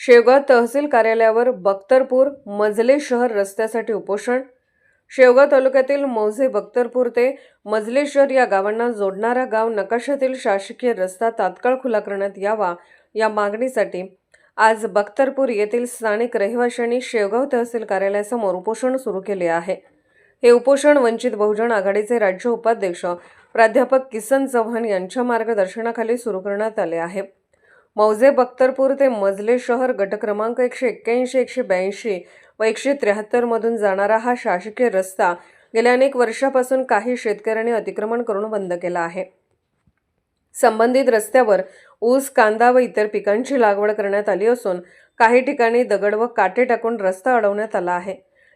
शेवगाव तहसील कार्यालयावर बख्तरपूर मजले शहर रस्त्यासाठी उपोषण. शेवगाव तालुक्यातील मौजे बख्तरपूर ते मजले शहर या गावांना जोडणारा गाव नकाशातील शासकीय रस्ता तात्काळ खुला करण्यात यावा या मागणीसाठी आज बख्तरपूर येथील स्थानिक रहिवाशांनी शेवगाव तहसील कार्यालयासमोर उपोषण सुरू केले आहे. हे उपोषण वंचित बहुजन आघाडीचे राज्य उपाध्यक्ष प्राध्यापक किसन चव्हाण यांच्या मार्गदर्शनाखाली सुरू करण्यात आले आहे. मौजे बख्तरपूर ते मजले शहर गटक्रमांक एकशे एक्क्याऐंशी एकशे ब्याऐंशी व एकशे त्र्याहत्तरमधून जाणारा हा शासकीय रस्ता गेल्या अनेक वर्षापासून काही शेतकऱ्यांनी अतिक्रमण करून बंद केला आहे. संबंधित रस्त्यावर ऊस कांदा व इतर पिकांची लागवड करण्यात आली असून काही ठिकाणी दगड व काटे टाकून रस्ता अडवण्यात आला आहे.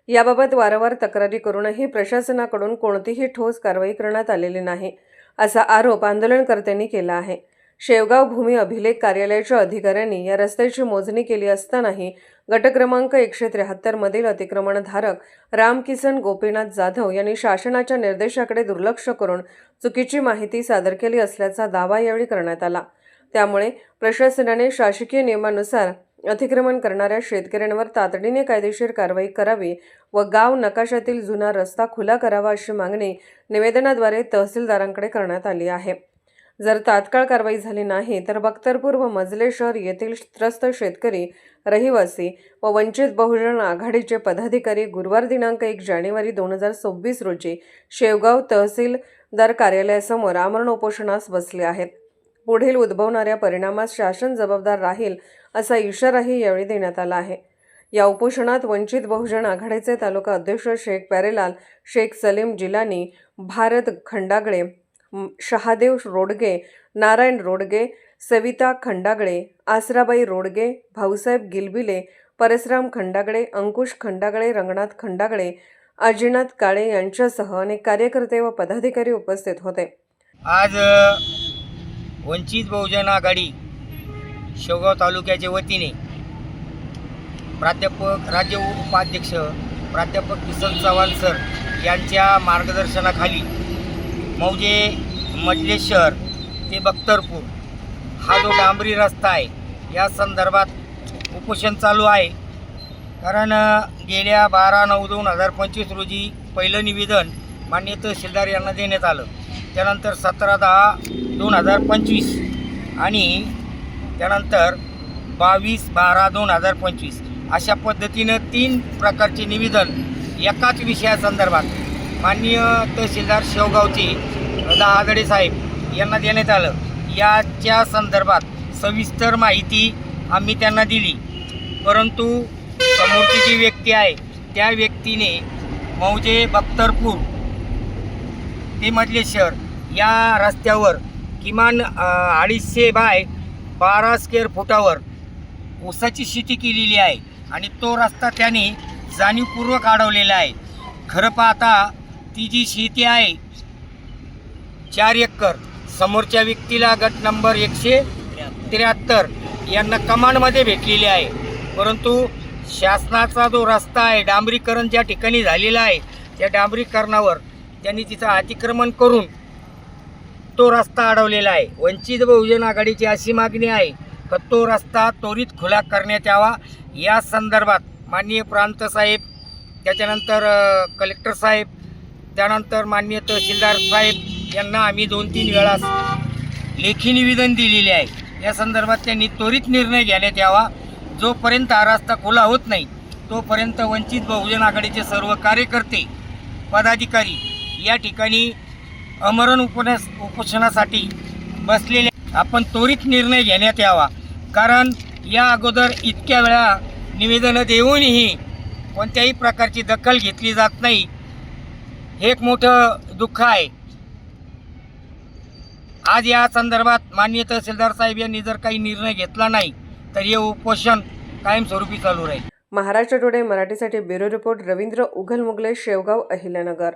याबाबत वारंवार तक्रारी करूनही प्रशासनाकडून कोणतीही ठोस कारवाई करण्यात आलेली नाही असा आरोप आंदोलनकर्त्यांनी केला आहे. शेवगाव भूमी अभिलेख कार्यालयाच्या अधिकाऱ्यांनी या रस्त्याची मोजणी केली असतानाही गट क्रमांक एकशे त्र्याहत्तरमधील अतिक्रमणधारक रामकिसन गोपीनाथ जाधव यांनी शासनाच्या निर्देशाकडे दुर्लक्ष करून चुकीची माहिती सादर केली असल्याचा दावा यावेळी करण्यात आला. त्यामुळे प्रशासनाने शासकीय नियमानुसार अतिक्रमण करणाऱ्या शेतकऱ्यांवर तातडीने कायदेशीर कारवाई करावी व गाव नकाशातील जुना रस्ता खुला करावा अशी मागणी निवेदनाद्वारे तहसीलदारांकडे करण्यात आली आहे. जर तात्काळ कारवाई झाली नाही तर बख्तरपूर व मजले शहर येथील त्रस्त शेतकरी रहिवासी व वंचित बहुजन आघाडीचे पदाधिकारी गुरुवार दिनांक एक जानेवारी दोन हजार सव्वीस रोजी शेवगाव तहसीलदार कार्यालयासमोर आमरण उपोषणास बसले आहेत. पुढील उद्भवणाऱ्या परिणामास शासन जबाबदार राहील असा इशाराही यावेळी देण्यात आला आहे. या उपोषणात वंचित बहुजन आघाडीचे तालुका अध्यक्ष शेख प्यारेलाल शेख सलीम जिलानी भारत खंडागळे शहादेव रोडगे नारायण रोडगे सविता खंडागळे आसराबाई रोडगे भाऊसाहेब गिलबिले परसराम खंडागळे अंकुश खंडागळे रंगनाथ खंडागळे अजिनाथ काळे यांच्यासह अनेक कार्यकर्ते व पदाधिकारी उपस्थित होते. आज वंचित बहुजन आघाडी शेवगाव तालुक्याच्या वतीने प्राध्यापक राज्य उपाध्यक्ष प्राध्यापक किसन चव्हाण सर यांच्या मार्गदर्शनाखाली मौजे मजलेश्वर ते बख्तरपूर. हा जो डांबरी रस्ता आहे या संदर्भात उपोषण चालू आहे. कारण गेल्या बारा नऊ दोन हजार पंचवीस रोजी पहिलं निवेदन मान्य तहसीलदार यांना देण्यात आलं. त्यानंतर सतरा दहा दोन हजार पंचवीस आणि त्यानंतर बावीस बारा दोन हजार पंचवीस अशा पद्धतीनं तीन प्रकारचे निवेदन एकाच विषयासंदर्भात माननीय तहसीलदार शेवगावचे दहागडे साहेब यांना देण्यात आलं. याच्या संदर्भात सविस्तर माहिती आम्ही त्यांना दिली. परंतु समोरची जी व्यक्ती आहे त्या व्यक्तीने मौजे बख्तरपूर ते मजलेश्वर या रस्त्यावर किमान अडीचशे बाय बारा स्क्वेअर फुटावर ऊसाची शेती केलेली आहे आणि तो रस्ता त्याने जाणीवपूर्वक अडवलेला आहे. खरं पाहता ती जी शेती आहे चार एकर. समोरच्या व्यक्तीला गट नंबर एकशे त्र्याहत्तर यांना कमांडमध्ये भेटलेली आहे. परंतु शासनाचा जो रस्ता आहे डांबरीकरण ज्या ठिकाणी झालेला आहे त्या डांबरीकरणावर त्यांनी तिचं अतिक्रमण करून तो रस्ता अडवलेला आहे. वंचित बहुजन आघाडीची अशी मागणी आहे का तो रस्ता त्वरित खुला करण्यात यावा? या संदर्भात माननीय प्रांत साहेब त्याच्यानंतर कलेक्टर साहेब त्यानंतर माननीय तहसीलदार साहेब यांना आम्ही दोन तीन वेळा लेखी निवेदन दिलेले आहे. या संदर्भात त्यांनी त्वरित निर्णय घेण्यात यावा जोपर्यंत हा रस्ता खुला होत नाही तोपर्यंत वंचित बहुजन आघाडीचे सर्व कार्यकर्ते पदाधिकारी या ठिकाणी अमरण उपन्यास उपोषणासाठी बसलेले आपण त्वरित निर्णय घेण्यात यावा. कारण या अगोदर इतक्या वेळा निवेदनं देऊनही कोणत्याही प्रकारची दखल घेतली जात नाही. हे एक मोठं दुःख आहे. आज या संदर्भात माननीय तहसीलदार साहेब यांनी जर काही निर्णय घेतला नाही तर हे उपोषण कायमस्वरूपी चालू राहील. महाराष्ट्र टुडे मराठीसाठी ब्युरो रिपोर्ट रवींद्र उघल मुगले शेवगाव अहिल्यानगर.